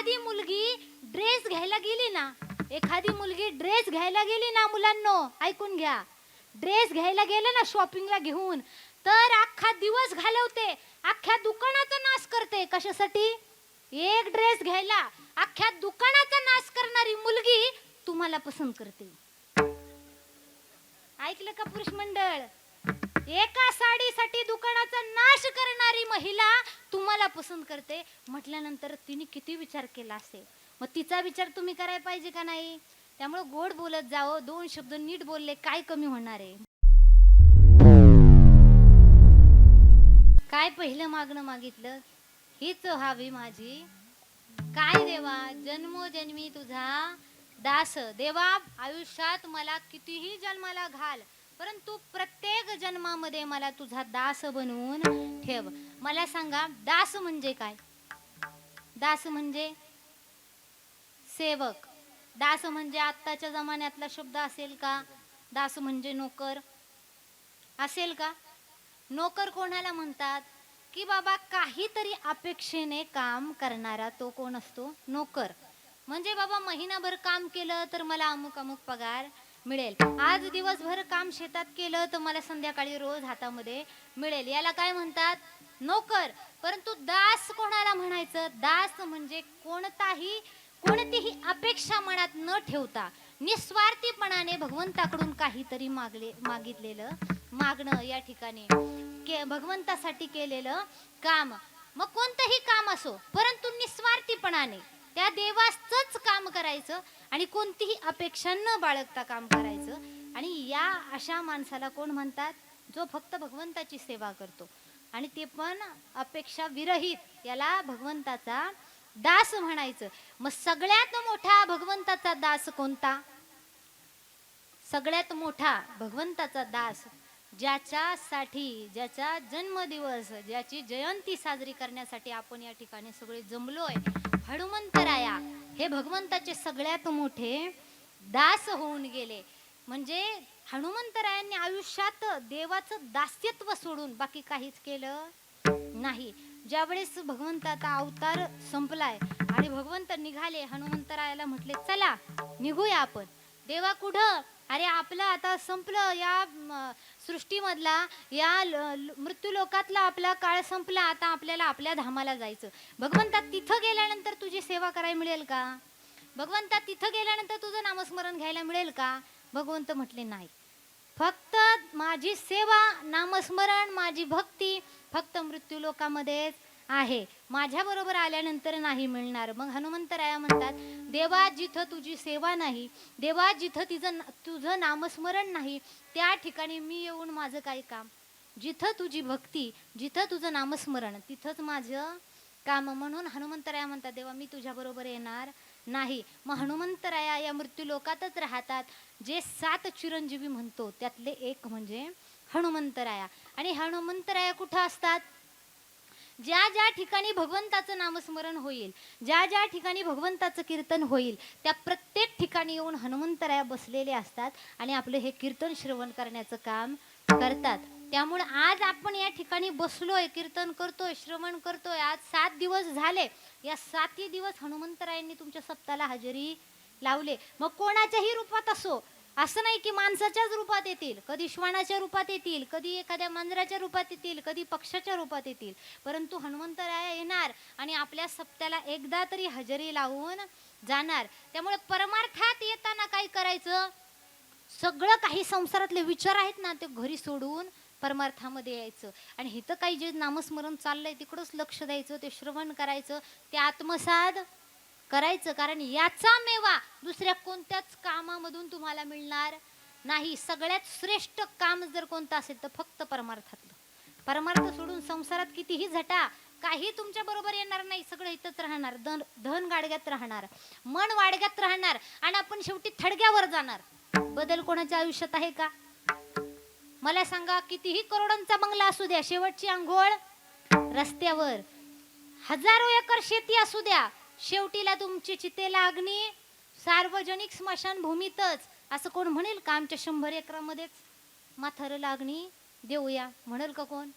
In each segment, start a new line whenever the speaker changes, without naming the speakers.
एखादी मुलगी ड्रेस घ्यायला गेली ना एखादी मुलगी ड्रेस घ्यायला गेली ना मुलांनो ऐकून घ्या. ड्रेस घ्यायला गेलं ना शॉपिंगला घेऊन तर अख्खा दिवस घालवते अख्ख्या दुकानाचा नाश करते. कशासाठी? एक ड्रेस घ्यायला अख्ख्या दुकानाचा नाश करणारी मुलगी तुम्हाला पसंत करते. ऐकलं का पुरुष मंडळ? एका साडीसाठी दुकानाचा नाश करणारी महिला तुम्हाला पसंत करते. म्हटल्यानंतर तिने किती विचार केला असेल? मग तिचा विचार तुम्ही करायला पाहिजे का नाही? त्यामुळे गोड बोलत जावं दोन शब्द नीट बोलले काय कमी होणार आहे? काय पहिलं मागणं मागितलं? हीच व्हावी माझी. काय देवा जन्मोजन्मी तुझा दास. देवा आयुष्यात मला कितीही जन्माला घाल. परंतु प्रत्येक जन्मामध्ये मला तुझा दास बनवून ठेव. मला सांगा दास म्हणजे काय? दास म्हणजे सेवक. दास म्हणजे आत्ताच्या जमान्यातला शब्द असेल का? दास म्हणजे नोकर. असेल का? नोकर कोणाला म्हणतात? की बाबा काहीतरी अपेक्षेने काम करणारा तो कोण असतो? नोकर. म्हणजे बाबा महिनाभर काम केलं तर मला अमुक अमुक पगार मिळेल. आज दिवसभर काम शेतात केलं तर मला संध्याकाळी रोज हातामध्ये मिळेल. याला काय म्हणतात? नोकर. परंतु दास कोणाला म्हणायचं? दास म्हणजे कोणताही कोणतीही अपेक्षा मनात न ठेवता निस्वार्थीपणाने भगवंताकडून काहीतरी मागले मागितलेलं मागणं या ठिकाणी के भगवंतासाठी केलेलं काम. मग कोणतंही काम असो परंतु निस्वार्थीपणाने त्या देवाचंच काम करायचं आणि कोणतीही अपेक्षा न बाळगता काम करायचं. आणि या अशा माणसाला कोण म्हणतात? जो फक्त भगवंताची सेवा करतो. आणि ते पण अपेक्षा विरहित याला भगवंताचा दास म्हणायचं. मग सगळ्यात मोठा भगवंताचा दास कोणता? सगळ्यात मोठा भगवंताचा दास ज्याच्यासाठी ज्याचा जन्मदिवस ज्याची जयंती साजरी करण्यासाठी आपण या ठिकाणी सगळे जमलोय हनुमंतराया. हे भगवंताचे सगळ्यात मोठे दास होऊन गेले. म्हणजे हनुमंतरायांनी आयुष्यात देवाचं दास्यत्व सोडून बाकी काहीच केलं नाही. ज्यावेळेस भगवंताचा अवतार संपलाय आणि भगवंत निघाले हनुमंतरायाला म्हटले चला निघूया आपण. देवा कुठं? अरे आपलं आता संपलं. या सृष्टीमधला या ल- मृत्यूलोकातला आपला काळ संपला आता आपल्याला आपल्या धामाला जायचं. भगवंता तिथं गेल्यानंतर तुझी सेवा करायला मिळेल का? भगवंता तिथं गेल्यानंतर तुझं नामस्मरण घ्यायला मिळेल का? भगवंत म्हटले नाही. फक्त माझी सेवा नामस्मरण माझी भक्ती फक्त मृत्यूलोकामध्येच आहे. माझ्याबरोबर आल्यानंतर नाही मिळणार. मग हनुमंतराया म्हणतात देवा जिथं तुझी सेवा नाही देवा जिथं तिचं तुझं नामस्मरण नाही त्या ठिकाणी मी येऊन माझं काय काम? जिथं तुझी भक्ती जिथं तुझं नामस्मरण तिथंच माझं काम. म्हणून हनुमंतराया म्हणतात देवा मी तुझ्याबरोबर येणार नाही. मग हनुमंतराया या मृत्यूलोकातच राहतात. जे सात चिरंजीवी म्हणतो त्यातले एक म्हणजे हनुमंतराया. आणि हनुमंतराया कुठं असतात? ज्या ज्या ठिकाणी भगवंताचं नामस्मरण होईल ज्या ज्या ठिकाणी भगवंताचं कीर्तन होईल त्या प्रत्येक ठिकाणी येऊन हनुमंतराया बसलेले असतात आणि आपलं हे कीर्तन श्रवण करण्याचं काम करतात. त्यामुळे आज आपण या ठिकाणी बसलोय कीर्तन करतोय श्रवण करतोय. आज सात दिवस झाले. या सातही दिवस हनुमंतरायांनी तुमच्या सप्ताला हजेरी लावले. मग कोणाच्याही रूपात असो असं नाही की माणसाच्याच रूपात येतील कधी श्वानाच्या रूपात येतील कधी एखाद्या मांजराच्या रूपात येतील कधी पक्षाच्या रूपात येतील. परंतु हनुमंतराया येणार आणि आपल्या सप्त्याला एकदा तरी हजेरी लावून जाणार. त्यामुळे परमार्थात येताना काय करायचं? सगळं काही संसारातले विचार आहेत ना ते घरी सोडून परमार्थामध्ये यायचं. आणि हिथं काही जे नामस्मरण चाललंय तिकडंच लक्ष द्यायचं ते श्रवण करायचं ते आत्मसाद करायचं कारण याचा मेवा दुसऱ्या कोणत्याच कामामधून तुम्हाला मिळणार नाही. सगळ्यात श्रेष्ठ काम जर कोणतं असेल तर फक्त परमार्थातलं. परमार्थ सोडून संसारात कितीही झटा काही तुमच्या बरोबर येणार नाही. सगळं इथंच राहणार धन धन गाडग्यात राहणार मन वाडग्यात राहणार आणि आपण शेवटी थडग्यावर जाणार. बदल कोणाच्या आयुष्यात आहे का? मला सांगा कितीही करोडांचा बंगला असू द्या शेवटची आंघोळ रस्त्यावर हजारो एकर शेती असू द्या शेवटीला तुमची चिते लागणी सार्वजनिक स्मशानभूमीतच. असं कोण म्हणेल का आमच्या शंभर एकरामध्येच? माथारला लागणी देऊया. म्हणेल का कोण?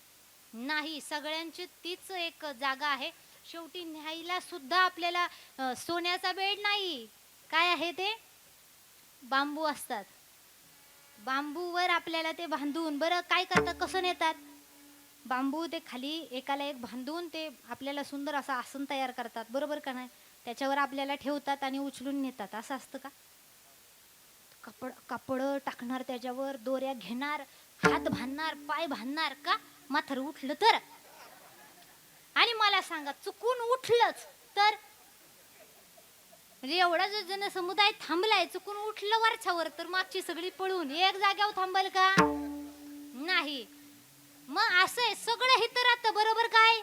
नाही सगळ्यांची तीच एक जागा आहे. शेवटी न्यायला सुद्धा आपल्याला सोन्याचा बेड नाही. काय आहे ते? बांबू असतात. बांबूवर आपल्याला ते बांधून. बरं काय करतात? कसं नेतात? बांबू ते खाली एकाला एक बांधून ते आपल्याला सुंदर असं आसन तयार करतात. बरोबर का नाही? त्याच्यावर आपल्याला ठेवतात आणि उचलून नेतात. असं असतं का? कपड कापड टाकणार त्याच्यावर दोऱ्या घेणार हात बांधणार पाय बांधणार का? माथर उठलं तर. आणि मला सांगा चुकून उठलंच तर? म्हणजे एवढा जो जनसमुदाय थांबलाय चुकून उठलं वरच्यावर तर मागची सगळी पळून एक जाग्यावर थांबल का? नाही. मग असं आहे सगळं हे तर आता बरोबर काय?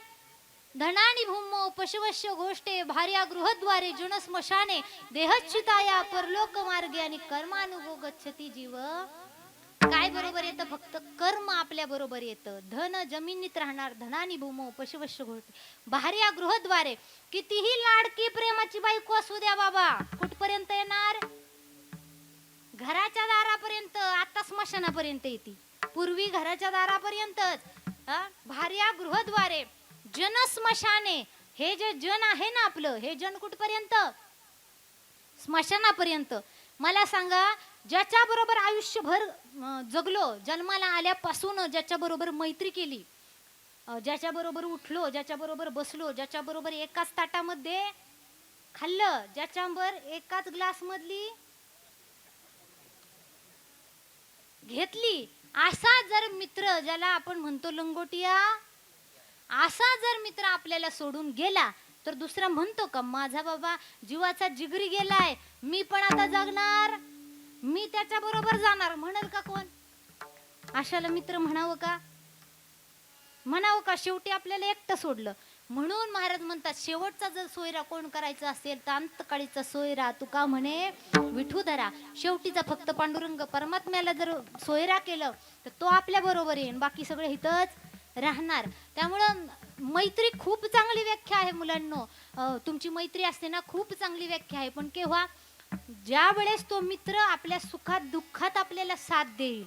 धनानी भूमो पशुवश्य गोष्टे भार्या गृहद्वारे जुन स्मशाने देहच्युताया परलोक मार्गे आणि कर्मानुभव गच्छती जीव. काय बरोबर येतं? फक्त कर्म आपल्या बरोबर येतं. धन जमिनीत राहणार धनानी भूमो पशुवश्य गोष्टी भार्या गृहद्वारे कितीही लाडकी प्रेमाची बायको असू द्या बाबा कुठपर्यंत येणार? घराच्या दारापर्यंत आता स्मशानापर्यंत येते. पूर्वी घराच्या दारापर्यंतच भार्या गृहद्वारे जन स्मशाने हे जे जन आहे ना आपलं हे जन कुठपर्यंत? स्मशानापर्यंत. मला सांगा ज्याच्या बरोबर आयुष्यभर जगलो जन्माला आल्यापासून ज्याच्या बरोबर मैत्री केली ज्याच्या बरोबर उठलो ज्याच्या बरोबर बसलो ज्याच्या बरोबर एकाच ताटामध्ये खाल्लं ज्याच्यावर एकाच ग्लास मधली घेतली असा जर मित्र ज्याला आपण म्हणतो लंगोटिया असा जर मित्र आपल्याला सोडून गेला तर दुसरा म्हणतो का माझा बाबा जीवाचा जिगरी गेलाय मी पण आता जगणार मी त्याच्या बरोबर जाणार. म्हणल का कोण? अशाला मित्र म्हणावं का? म्हणावं का? शेवटी आपल्याला एकटं सोडलं. म्हणून महाराज म्हणतात शेवटचा जर सोयरा कोण करायचा असेल तर अंतकाळीचा सोयरा. तुका म्हणे विठू धरा. शेवटीचा फक्त पांडुरंग परमात्म्याला जर सोयरा केलं तर तो आपल्या बरोबर येईन. बाकी सगळे इथंच राहणार. त्यामुळं मैत्री खूप चांगली व्याख्या आहे मुलांनो. तुमची मैत्री असते ना खूप चांगली व्याख्या आहे. पण केव्हा? ज्या वेळेस तो मित्र आपल्या सुखात दुःखात आपल्याला साथ देईल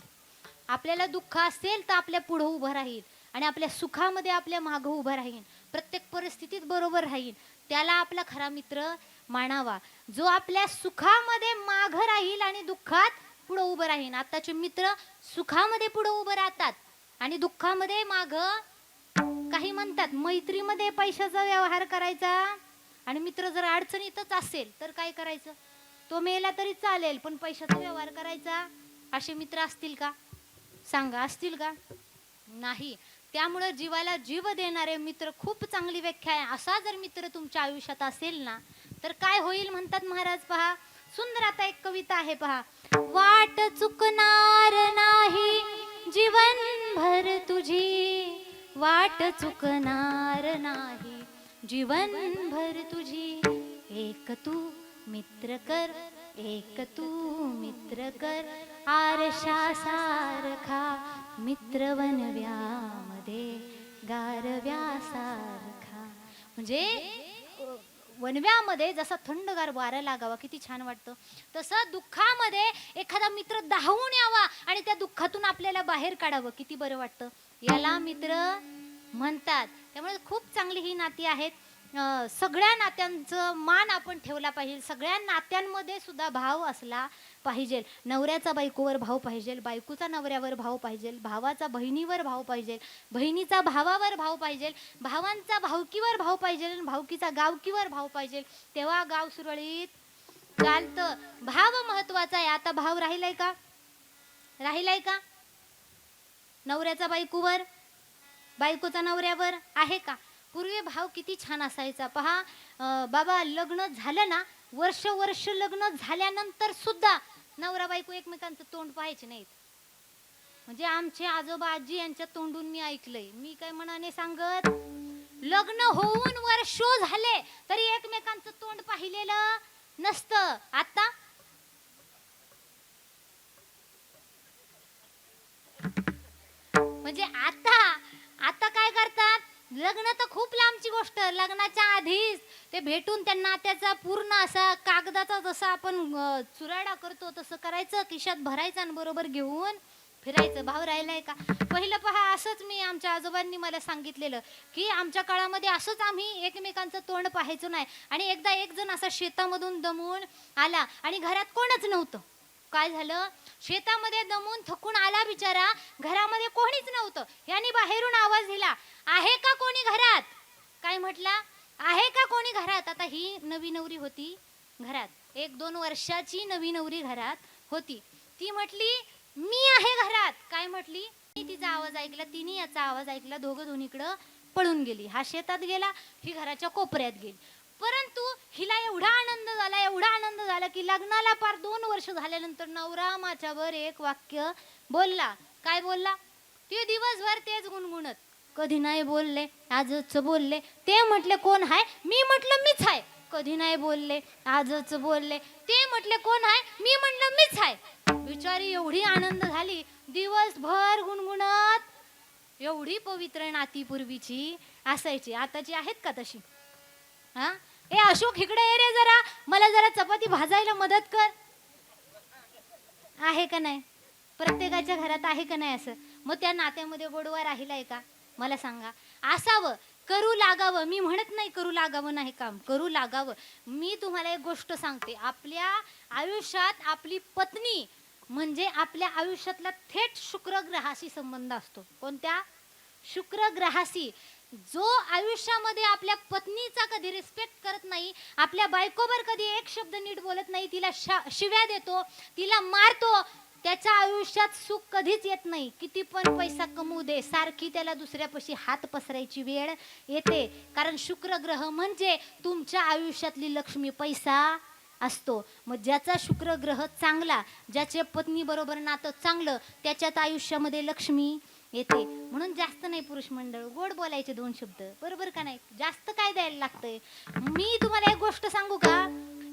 आपल्याला दुःख असेल तर आपल्या पुढं उभं राहील. आणि आपल्या सुखामध्ये आपल्या मागं उभं राहील. प्रत्येक परिस्थितीत बरोबर राहील. त्याला आपला खरा मित्र मानावा. जो आपल्या सुखामध्ये माघ राहील आणि दुःखात पुढं उभं राहील. आताचे मित्र सुखामध्ये पुढं उभं राहतात आणि दुःखामध्ये माघ काही म्हणतात मैत्रीमध्ये पैशाचा व्यवहार करायचा आणि मित्र जर अडचणीतच असेल तर काय करायचं? तो मेला तरी चालेल पण पैशाचा व्यवहार करायचा? असे मित्र असतील का? सांगा असतील का? नाही. त्यामुळं जीवाला जीव देणारे मित्र खूप चांगली व्याख्या आहे. असा जर मित्र तुमच्या आयुष्यात असेल ना तर काय होईल म्हणतात महाराज? पहा सुंदर आता एक कविता आहे पहा. वाट चुकणार नाही जीवन भर तुझी. वाट चुकणार नाही जीवन भर तुझी. एक तू मित्र कर एक तू मित्र कर. आरशा सारखा मित्र बनव्या वनव्यामध्ये गारव्यासारखा म्हणजे वनव्यामध्ये जसा थंडगार वारा लागावा किती छान वाटतं. तसं दुःखामध्ये एखादा मित्र धावून यावा आणि त्या दुःखातून आपल्याला बाहेर काढावं किती बरं वाटतं. याला मित्र म्हणतात. त्यामुळे खूप चांगली ही नाती आहेत. सगळ्या नात्यांचं मान आपण ठेवला पाहिजे. सगळ्या नात्यांमध्ये सुद्धा भाव असला पाहिजे. नवऱ्याचा बायकोवर भाव पाहिजे बायकोचा नवऱ्यावर भाव पाहिजे भावाचा बहिणीवर भाव पाहिजे बहिणीचा भावावर भाव पाहिजे भावांचा भावकीवर भाव पाहिजे आणि भावकीचा गावकीवर भाव पाहिजे. तेव्हा गाव सुरळीत चालतं. भाव महत्त्वाचा आहे. आता भाव राहिलाय का? राहिलाय का? नवऱ्याचा बायकोवर बायकोचा नवऱ्यावर आहे का? पूर्वी भाव किती छान असायचा. पहा बाबा लग्न झालं ना वर्ष वर्ष लग्न झाल्यानंतर सुद्धा नवरा बायको एकमेकांचं तोंड पाहायचे नाहीत. म्हणजे आमचे आजोबा आजी यांच्या तोंडून मी ऐकलंय. मी काय मनाने सांगत लग्न होऊन वर्ष झाले तरी एकमेकांचं तोंड पाहिलेलं नसतं. आता म्हणजे आता आता काय करतात? लग्न तर खूप लांबची गोष्ट. लग्नाच्या आधीच ते भेटून त्यांना त्याचा पूर्ण असा कागदाचा जसा आपण अं, चुराडा करतो तसं करायचं. खिशात भरायचं आणि बरोबर घेऊन फिरायचं. भाव राहिलाय का? पहिलं पहा असंच मी आमच्या आजोबांनी मला सांगितलेलं की आमच्या काळामध्ये असंच आम्ही एकमेकांचं तोंड पाहायचो नाही. आणि एकदा एक जण असा शेतामधून दमून आला आणि घरात कोणच नव्हतं. काय झालं? शेतामध्ये दमून थकून आला बिचारा. घरामध्ये कोणीच नव्हतं. याने बाहेरून आवाज दिला आहे का कोणी घरात? काय म्हटला आहे का कोणी घरात? आता ही नवी नवरी होती घरात. एक दोन वर्षाची नवी नवरी घरात होती. ती म्हटली मी आहे घरात. काय म्हटली मी तिचा आवाज ऐकला तिने याचा आवाज ऐकला दोघं दोन्हीकडं पळून गेली. हा शेतात गेला ही घराच्या कोपऱ्यात गेली. परंतु हिला एवढा आनंद झाला एवढा आनंद झाला की लग्नाला पार दोन वर्ष झाल्यानंतर नवरा माझ्यावर एक वाक्य बोलला. काय बोलला? ते दिवसभर तेच गुणगुणत. कधी नाही बोलले आजच बोलले. ते म्हटले कोण आहे मी म्हटलं मीच आहे कधी नाही बोलले आजच बोलले. ते म्हटले कोण आहे मी म्हटलं मीच आहे बिचारी एवढी आनंद झाली दिवसभर गुणगुणत. एवढी पवित्र नाती पूर्वीची असायची. आताची आहेत का तशी? हा ए अशोक इकडे ये रे जरा. मला जरा चपाती भाजायला मदत कर. आहे का नाही? प्रत्येकाच्या घरात आहे का नाही असं? मग त्या नात्यामध्ये गोडवा राहिलाय का? मला सांगा. असावं. करू लागावं. मी म्हणत नाही करू लागावं नाही काम. करू लागावं. मी तुम्हाला एक गोष्ट सांगते. आपल्या आयुष्यात आपली पत्नी म्हणजे आपल्या आयुष्यातला थेट शुक्र ग्रहाशी संबंध असतो. कोणत्या? शुक्र ग्रहाशी जो आयुष्यामध्ये आपल्या पत्नीचा कधी रिस्पेक्ट करत नाही आपल्या बायकोवर कधी एक शब्द नीट बोलत नाही तिला शा- शिव्या देतो तिला मारतो त्याच्या आयुष्यात सुख कधीच येत नाही. किती पण पैसा कमवू दे सारखी त्याला दुसऱ्यापाशी हात पसरायची वेळ येते. कारण शुक्र ग्रह म्हणजे तुमच्या आयुष्यातली लक्ष्मी पैसा असतो. मग ज्याचा शुक्र ग्रह चांगला ज्याच्या पत्नीबरोबर नातं चांगलं त्याच्यात आयुष्यामध्ये लक्ष्मी येते. म्हणून जास्त नाही पुरुष मंडळ. गोड बोलायचे दोन शब्द. बरोबर का नाही? जास्त काय द्यायला लागतंय? मी तुम्हाला एक गोष्ट सांगू का?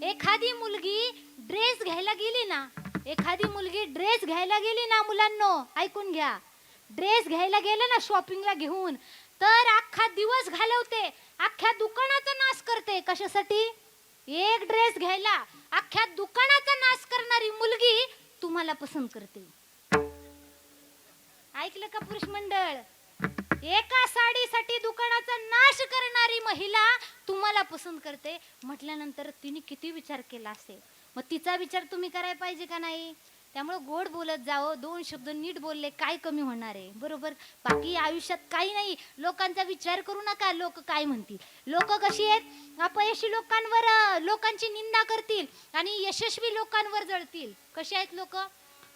एखादी मुलगी ड्रेस घ्यायला गेली ना एखादी मुलगी ड्रेस घ्यायला गेली ना मुलांनो ऐकून घ्या. ड्रेस घ्यायला गेले ना शॉपिंगला घेऊन तर अख्खा दिवस घालवते. अख्ख्या दुकानाचा नाश करते. कशासाठी? एक ड्रेस घ्यायला. अख्ख्या दुकानाचा नाश करणारी मुलगी तुम्हाला पसंत करते. ऐकलं का पुरुष मंडळ? एका साडीसाठी दुकानाचा नाश करणारी महिला तुम्हाला पसंत करते. म्हटल्यानंतर तिने किती विचार केला असेल? मग तिचा विचार तुम्ही करायला पाहिजे का नाही? त्यामुळे गोड बोलत जावं दोन शब्द नीट बोलले काय कमी होणार आहे? बरोबर? बाकी आयुष्यात काही नाही. लोकांचा विचार करू नका. लोक काय म्हणतील? लोक कशी आहेत? अपयशी लोकांवर लोकांची निंदा करतील आणि यशस्वी लोकांवर जळतील. कशी आहेत लोक?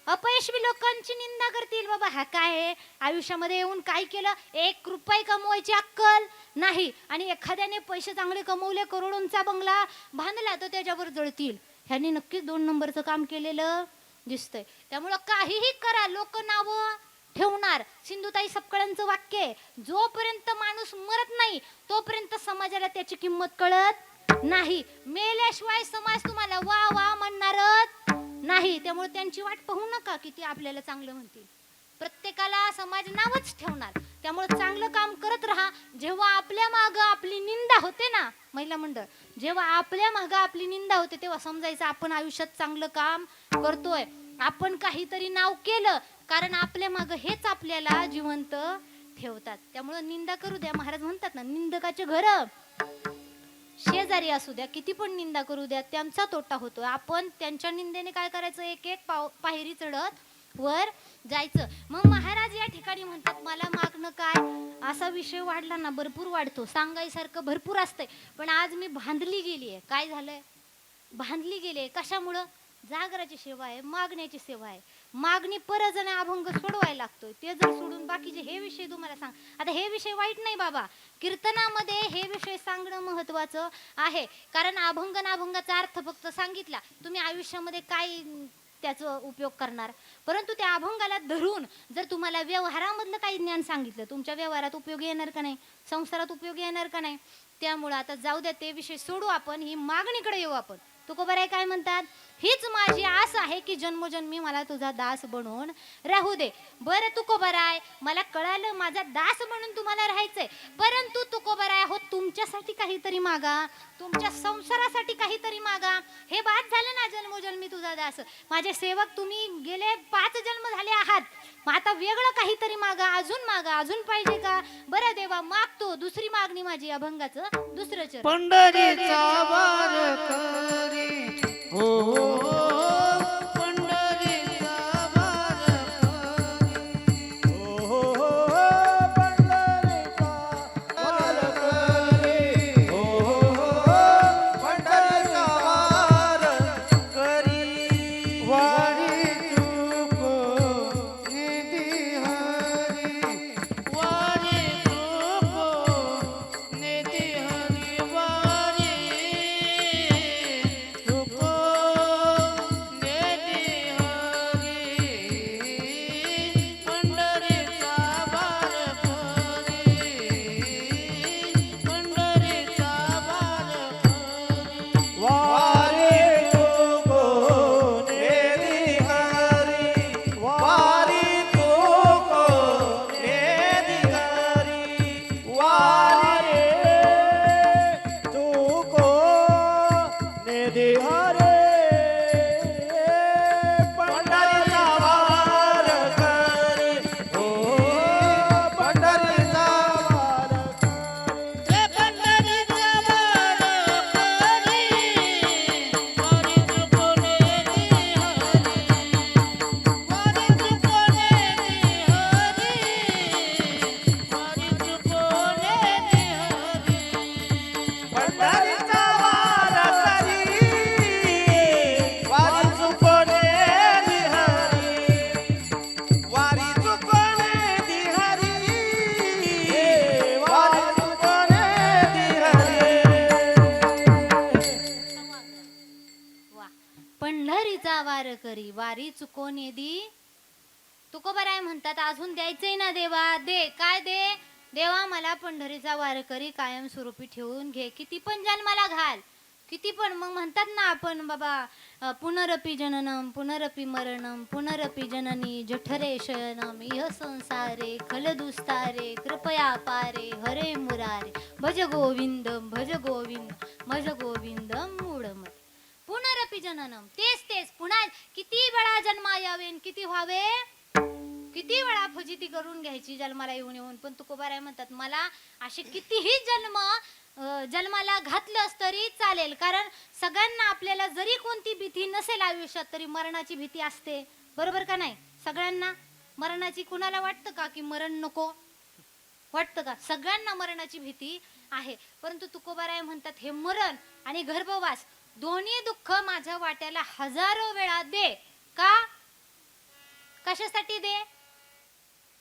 अपयशवी लोकांची निंदा करतील. बाबा हा काय आहे? आयुष्यामध्ये येऊन काय केलं? एक रुपये कमवायची अक्कल नाही. आणि एखाद्याने पैसे चांगले कमवले करोडोंचा बंगला बांधला तर त्याच्यावर जळतील. ह्यांनी नक्कीच दोन नंबरचं काम केलेलं दिसतंय. त्यामुळं काहीही करा लोक नावं ठेवणार. सिंधुताई सपकाळांचं वाक्य आहे जोपर्यंत माणूस मरत नाही तोपर्यंत समाजाला त्याची किंमत कळत नाही. मेल्याशिवाय समाज तुम्हाला वा वा म्हणणारच नाही त्यामुळे त्यांची वाट पाहू नका की ते आपल्याला चांगलं म्हणतील. प्रत्येकाला समाज नावच ठेवणार. त्यामुळे चांगलं काम करत राहा. जेव्हा आपल्या मागं आपली निंदा होते ना महिला मंडळ जेव्हा आपल्या मागं आपली निंदा होते तेव्हा समजायचं आपण आयुष्यात चांगलं काम करतोय. आपण काहीतरी नाव केलं कारण आपल्या मागं हेच आपल्याला जिवंत ठेवतात. त्यामुळं निंदा करू द्या. महाराज म्हणतात ना निंदकाचे घर. शेजारी असू द्या किती पण निंदा करू द्या त्यांचा तोटा होतो आपण त्यांच्या निंदेने काय करायचं? एक एक पाव पायरी चढत वर जायचं. मग महाराज या ठिकाणी म्हणतात मला मागणं काय? असा विषय वाढला ना भरपूर वाढतो. सांगायसारखं भरपूर असतंय. पण आज मी बांधली गेली आहे काय झालंय? बांधली गेली आहे कशामुळं? जागराची सेवा आहे मागण्याची सेवा आहे. मागणी परत आणि अभंग सोडवायला लागतोय. ते जर सोडून बाकीचे हे विषय तुम्हाला सांग. आता हे विषय वाईट नाही बाबा. कीर्तनामध्ये हे विषय सांगणं महत्वाचं आहे. कारण अभंग नाभंगाचा अर्थ फक्त सांगितला. तुम्ही आयुष्यामध्ये काय त्याचा उपयोग करणार? परंतु त्या अभंगाला धरून जर तुम्हाला व्यवहारामधलं काही ज्ञान सांगितलं तुमच्या व्यवहारात उपयोग येणार का नाही? संसारात उपयोग येणार का नाही? त्यामुळं आता जाऊ द्या ते विषय सोडू आपण. ही मागणीकडे येऊ आपण. तुकोबराय काय म्हणतात? हीच माझी आस आहे की जन्मोजन्मी मला तुझा दास बनवून राहू दे. बरं तुकोबराय मला कळालं माझा दास म्हणून तुम्हाला राहायचंय. परंतु तुकोबराय हो तुमच्यासाठी काहीतरी मागा. तुमच्या संसारासाठी काहीतरी मागा. हे बाद झालं ना जन्मोजन्मी तुझा दास. माझे सेवक तुम्ही गेले पाच जन्म झाले आहात. मग आता वेगळं काहीतरी मागा अजून मागा अजून पाहिजे का? बरं देवा मागतो दुसरी मागणी माझी अभंगाचं दुसरं
पंढरीचा वार करी हो
देवा मला पंढरीचा वारकरी कायमस्वरूपी कायम स्वरूपी ठेवून घे. किती पण जन्माला घाल किती पण. मग म्हणतात ना आपण बाबा पुनरपी जननम पुनरपी मरणम पुनरपी जननी जठरे शयनम इह संसारे खलदुस्तारे कृपया पारे हरे मुरारे. भज गोविंदम भज गोविंद भज गोविंदम मूडम पुनरपी जननम तेच तेच. पुन्हा किती वेळा जन्मा यावेन किती व्हावे? किती वेळा फजिती करून घ्यायची जन्माला येऊन येऊन? पण तुकोबाराय म्हणतात मला असे कितीही जन्म जन्माला घातलंच तरी चालेल. कारण सगळ्यांना आपल्याला जरी कोणती भीती नसेल आयुष्यात तरी मरणाची भीती असते. बरोबर का नाही? सगळ्यांना मरणाची कुणाला वाटतं का की मरण नको? वाटतं का? सगळ्यांना मरणाची भीती आहे. परंतु तुकोबाराय म्हणतात हे मरण आणि गर्भवास दोन्ही दुःख माझ्या वाट्याला हजारो वेळा दे. का? कशासाठी दे?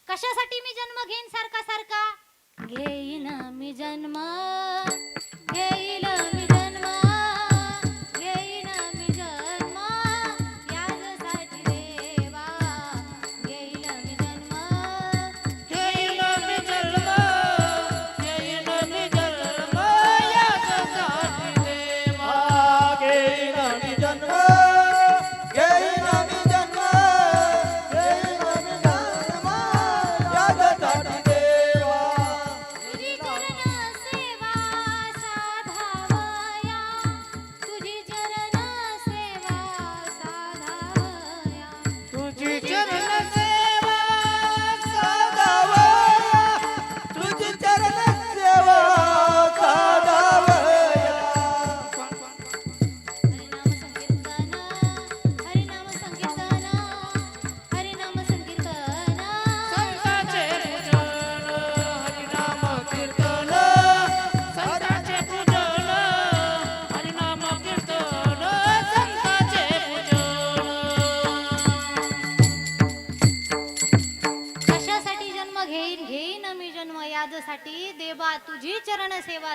कशासाठी मी जन्म घेईन सारखा सारखा? घेईन मी जन्म.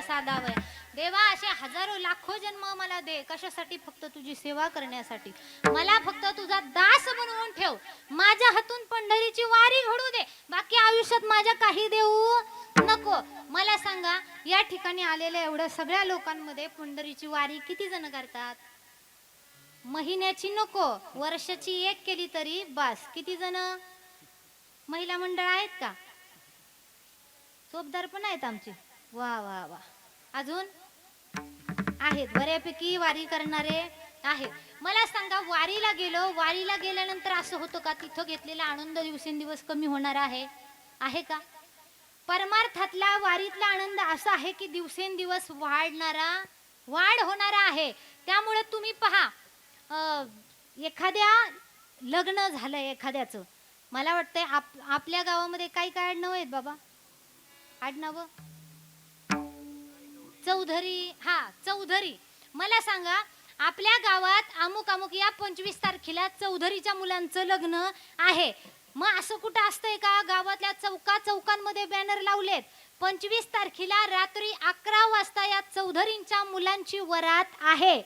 साधावया. देवा असे हजारो लाखो जन्म मला दे. कशासाठी फक्त तुझी सेवा करण्यासाठी? मला फक्त तुझा दास बनवून ठेव. माझ्या हातून पंढरीची वारी घडू दे. बाकी आयुष्यात माझ्या काही देऊ नको. मला सांगा या ठिकाणी आलेल्या एवढ्या सगळ्या लोकांमध्ये पंढरीची वारी किती जण करतात? महिन्याची नको वर्षाची एक केली तरी बस. किती जण? महिला मंडळ आहेत का? चोपदार पण आहेत आमचे. वा वा वा. अजून आहेत. बऱ्यापैकी वारी करणारे आहे मला सांगा वारीला गेलो वारीला गेल्यानंतर असं होतं का? तिथं घेतलेला आनंद दिवसेंदिवस कमी होणार आहे? आहे का? परमार्थातला वारीतला आनंद असा आहे की दिवसेंदिवस वाढणारा वाढ होणारा आहे. त्यामुळे तुम्ही पहा एखाद्या लग्न झालंय एखाद्याचं. मला वाटतंय आप आपल्या गावामध्ये काही काय आडनावं आहेत बाबा? आडनावं? चौधरी हा चौधरी. मला सांगा आपल्या गावात अमुक अमुक या पंचवीस तारखेला चौधरीच्या मुलांचं लग्न आहे. मग असं कुठं असतंय का? गावातल्या चौका चौकांमध्ये बॅनर लावलेत. पंचवीस तारखेला रात्री अकरा वाजता या चौधरींच्या मुलांची वरात आहे.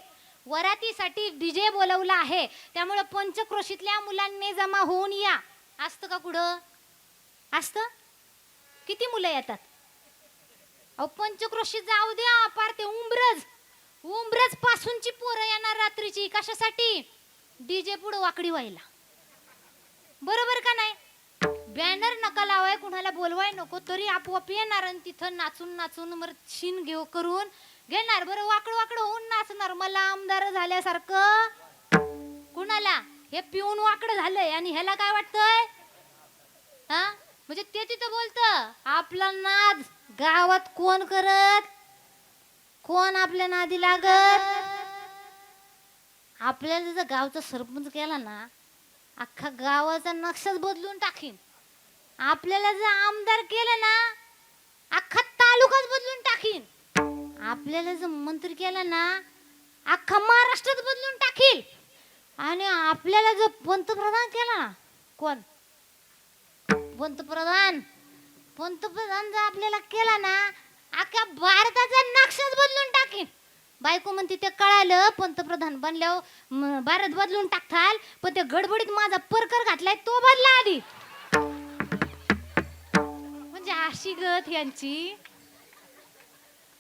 वरातीसाठी डीजे बोलवला आहे. त्यामुळे पंचक्रोशीतल्या मुलांनी जमा होऊन या. असतं का कुठं? असतं? किती मुलं येतात? अहो पंचक्रोशी जाऊ द्या पार ते उंबरज. उंबरज पासूनची पोरं येणार रात्रीची कशासाठी? डीजे पुढं वाकडी व्हायला. बरोबर का नाही? बॅनर नका लावाय कुणाला बोलवाय नको तरी आपोआप येणार आणि तिथं नाचून नाचून मर शिन घेऊ करून घेणार. बरं वाकड वाकड होऊन नाचणार. मला आमदार झाल्यासारखं. कुणाला? हे पिऊन वाकड झालंय. आणि ह्याला काय वाटतंय? हा? म्हणजे ते तिथं बोलतं आपला नाद गावात कोण करत? कोण आपल्या नादी लागत? आपल्याला जर गावचा सरपंच केला ना अख्खा गावाचा नक्षाच बदलून टाकीन. आपल्याला जर आमदार केलं ना अख्खा तालुकाच बदलून टाकीन. आपल्याला जर मंत्री केला ना अख्खा महाराष्ट्रात बदलून टाकील. आणि आपल्याला जर पंतप्रधान केला ना कोण? पंतप्रधान पंतप्रधान जर आपल्याला केला ना अख्ख्या भारताचा नक्षाच बदलून टाकेन. बायको म्हणते ते कळालं पंतप्रधान बनल्यावर भारत बदलून टाकताल पण ते गडबडीत माझा परकर घातलाय तो बदला आधी. म्हणजे अशी गत यांची.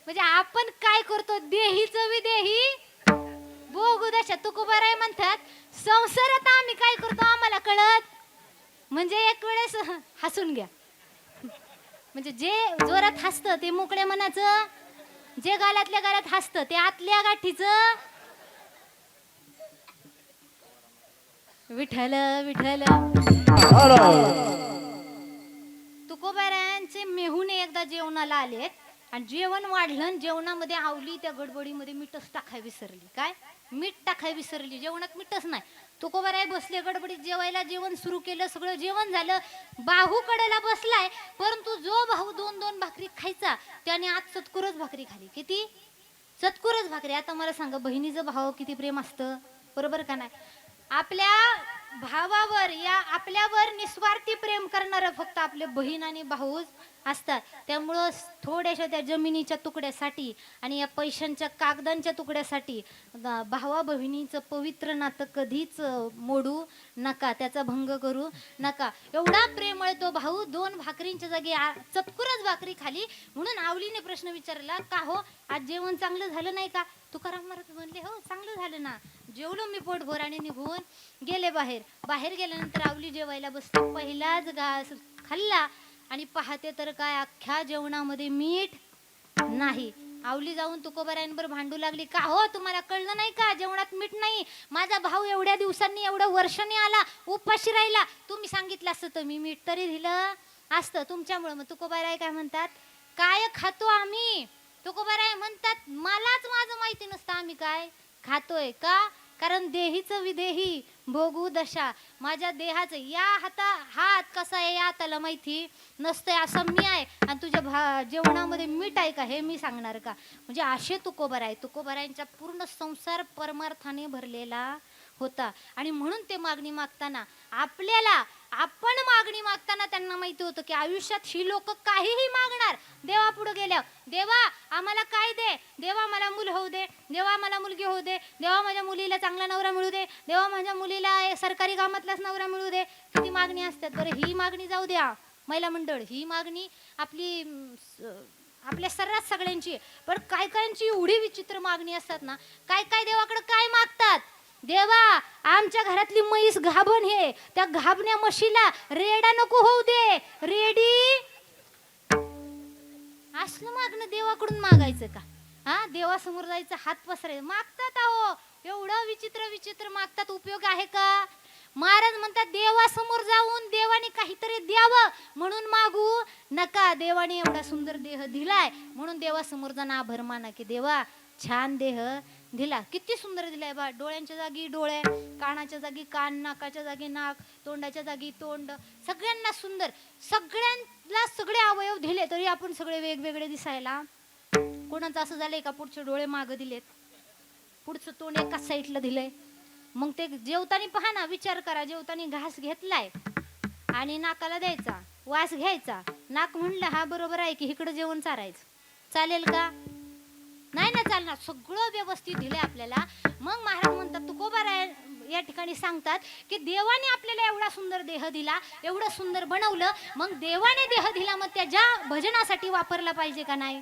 म्हणजे आपण काय करतो देहीच विदेही? भोगू दशा तुकोबाराय म्हणतात संसारात आम्ही काय करतो आम्हाला कळत म्हणजे एक वेळेस हसून घ्या. म्हणजे जे जोरात हसतं ते मोकळ्या मनाचं जे गालातल्या गालात हसतं ते आतल्या गाठीचं. विठ्ठल विठ्ठल. तुकोबारायांचे मेहुणे एकदा जेवणाला आलेत. आणि जेवण वाढलं आणि जेवणामध्ये आवली त्या गडबडीमध्ये मीठच टाकाय विसरली. काय? मीठ टाकाय विसरली. जेवणात मीठच नाही. तुकोबाराय बसले गडबडीत जेवायला जेवण सुरू केलं सगळं जेवण झालं. बाहू कडेला बसलाय परंतु जो भाऊ दोन दोन भाकरी खायचा त्याने आज चतकुरच भाकरी खाली. किती? चतकुरच भाकरी. आता मला सांगा बहिणीचं भाव किती प्रेम असतं? बरोबर का नाही? आपल्या भावावर या आपल्यावर निस्वार्थी प्रेम करणारं फक्त आपले बहीण आणि भाऊच असतात. त्यामुळं थोड्याशा त्या जमिनीच्या तुकड्यासाठी आणि या पैशांच्या कागदांच्या तुकड्यासाठी भावा बहिणीचं पवित्र नातं कधीच मोडू नका त्याचा भंग करू नका. एवढा प्रेमळ तो भाऊ दोन भाकरींच्या जागी चतकुरच भाकरी खाली. म्हणून आवलीने प्रश्न विचारला का हो? आज जेवण चांगलं झालं नाही का? तुकाराम महाराज म्हणले हो चांगलं झालं ना. जेवलो मी पोटभर आणि निघून गेले बाहेर. बाहेर गेल्यानंतर आवली जेवायला बसली. पहिलाच घास खाल्ला आणि पाहते तर काय अख्ख्या जेवणामध्ये मीठ नाही. आवली जाऊन तुकोबारायांवर भांडू लागली. का हो तुम्हाला कळलं नाही का? जेवणात मीठ नाही. माझा भाऊ एवढ्या दिवसांनी एवढं वर्षांनी आला उपाशी राहिला. तुम्ही सांगितलं असतं तर मी मीठ तरी दिलं असतं. तुमच्यामुळं मग तुकोबाराय काय म्हणतात? काय खातो आम्ही? तुकोबाराय म्हणतात मलाच माझं माहिती नसतं आम्ही काय खातोय का? कारण देहीचं विदेही भोगू दशा. माझ्या देहाचं या हाता हात कसा आहे या हाताला माहिती नसतंय असं मी आहे. आणि तुझ्या भा जेवणामध्ये मीठ आहे का हे मी सांगणार का? म्हणजे असे तुकोबर आहे. तुकोबरायांचा पूर्ण संसार परमार्थाने भरलेला होता. आणि म्हणून ते मागणी मागताना आपल्याला आपण मागणी मागताना त्यांना माहिती होतं की आयुष्यात ही लोक काहीही मागणार. देवा पुढे गेल्यावर देवा आम्हाला काय दे? देवा मला मूल होऊ दे. देवा मला मुलगी होऊ दे. देवा माझ्या मुलीला चांगला नवरा मिळू दे. देवा माझ्या मुलीला सरकारी कामातलाच नवरा मिळू दे. किती मागणी असतात. बरं ही मागणी जाऊ द्या. महिला मंडळ ही मागणी आपली आपल्या सर्रास सगळ्यांची पण काय कायांची एवढी विचित्र मागणी असतात ना? काय काय देवाकडे काय मागतात? देवा आमच्या घरातली म्हैस घाबण हे. त्या घाबण्या म्हशीला रेडा नको होऊ दे. रेडी? असलं मागणं देवाकडून मागायचं का? हा देवासमोर जायचं हात पसरायचं मागतात अहो. एवढं विचित्र विचित्र मागतात. उपयोग आहे का? महाराज म्हणतात देवासमोर जाऊन देवाने काहीतरी द्यावं. म्हणून मागू नका. देवाने एवढा सुंदर देह दिलाय. म्हणून देवासमोर जाणं आभार माना की देवा छान देह दिला. किती सुंदर दिलाय बा. डोळ्यांच्या जागी डोळे कानाच्या जागी कान नाकाच्या जागी नाक तोंडाच्या जागी तोंड. सगळ्यांना सुंदर. सगळ्यांना सगळे अवयव दिले तरी आपण सगळे वेगवेगळे दिसायला. कोणाचं असं झालंय का पुढचे डोळे माग दिलेत? पुढचं तोंड एका साईडला दिलंय. मग ते जेवताना पहा ना विचार करा. जेवताना घास घेतलाय आणि नाकाला द्यायचा. वास घ्यायचा. नाक म्हणलं हा बरोबर आहे की इकडं जेवण चारायचं. चालेल का? नाही ना चालणार. सगळं व्यवस्थित दिलंय आपल्याला. मग महाराज म्हणतात तुकोबाराय या ठिकाणी सांगतात की देवाने आपल्याला एवढा सुंदर देह दिला एवढं सुंदर बनवलं. मग देवाने देह दिला मग त्याच्या भजनासाठी वापरला पाहिजे का नाही?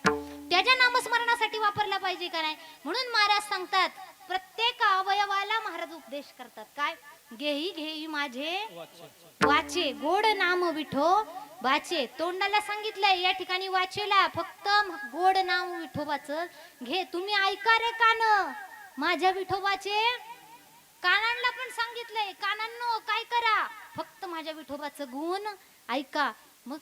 त्याच्या नामस्मरणासाठी वापरला पाहिजे का नाही? म्हणून महाराज सांगतात प्रत्येक अवयवाला महाराज उपदेश करतात. काय? घेई घेई माझे वाचे. गोड नाम विठो वाचे. तोंडाला सांगितलंय या ठिकाणी वाचेला. फक्त गोड नाव विठोबाचं. घे तुम्ही ऐका रे कान. माझ्या विठोबाचे कानांना पण सांगितलंय. कानांनो काय करा? फक्त माझ्या विठोबाचं गुण ऐका. मग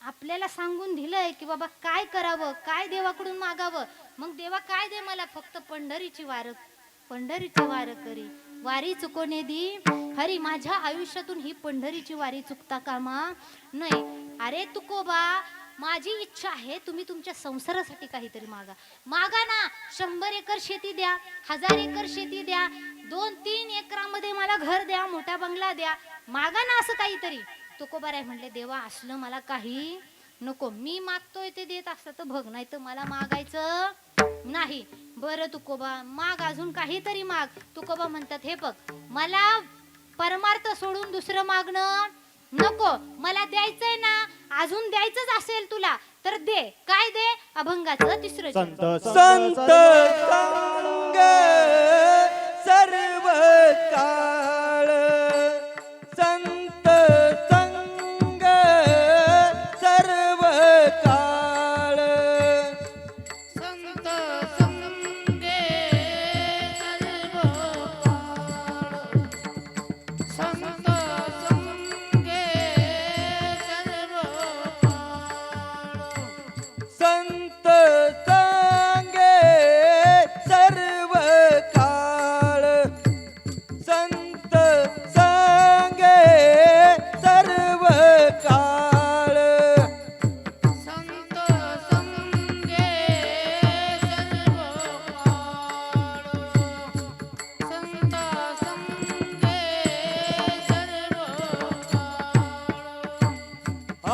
आपल्याला सांगून दिलंय की बाबा काय करावं? काय देवाकडून मागावं? मग देवा काय दे मला? फक्त पंढरीची वार पंढरीची वार करी. वारी चुकोने दी. हरी माझ्या आयुष्यातून ही पंढरीची वारी चुकता कामा नाही अरे तुकोबा माझी इच्छा आहे तुम्ही तुमच्या संसारासाठी काहीतरी मागा. मागा ना शंभर एकर शेती द्या हजार एकर शेती द्या दोन तीन एकरामध्ये मला घर द्या मोठा बंगला द्या. मागा ना असं काहीतरी. तुकोबा राय म्हणले देवा असलं मला काही नको. मी मागतोय ते देत असतं तर बघ नाही तर मला मागायचं नाही. बरं तुकोबा माग अजून काहीतरी माग. तुकोबा म्हणतात हे बघ मला परमार्थ सोडून दुसरं मागणं नको. मला द्यायचंय ना अजून द्यायचंच असेल तुला तर दे. काय दे? अभंगाचं तिसरं.
संत संग सर्व काळ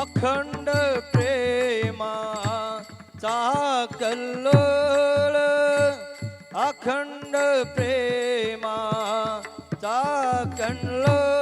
अखंड प्रेमा कल्लोळ अखंड प्रेमाचा कल्लोळ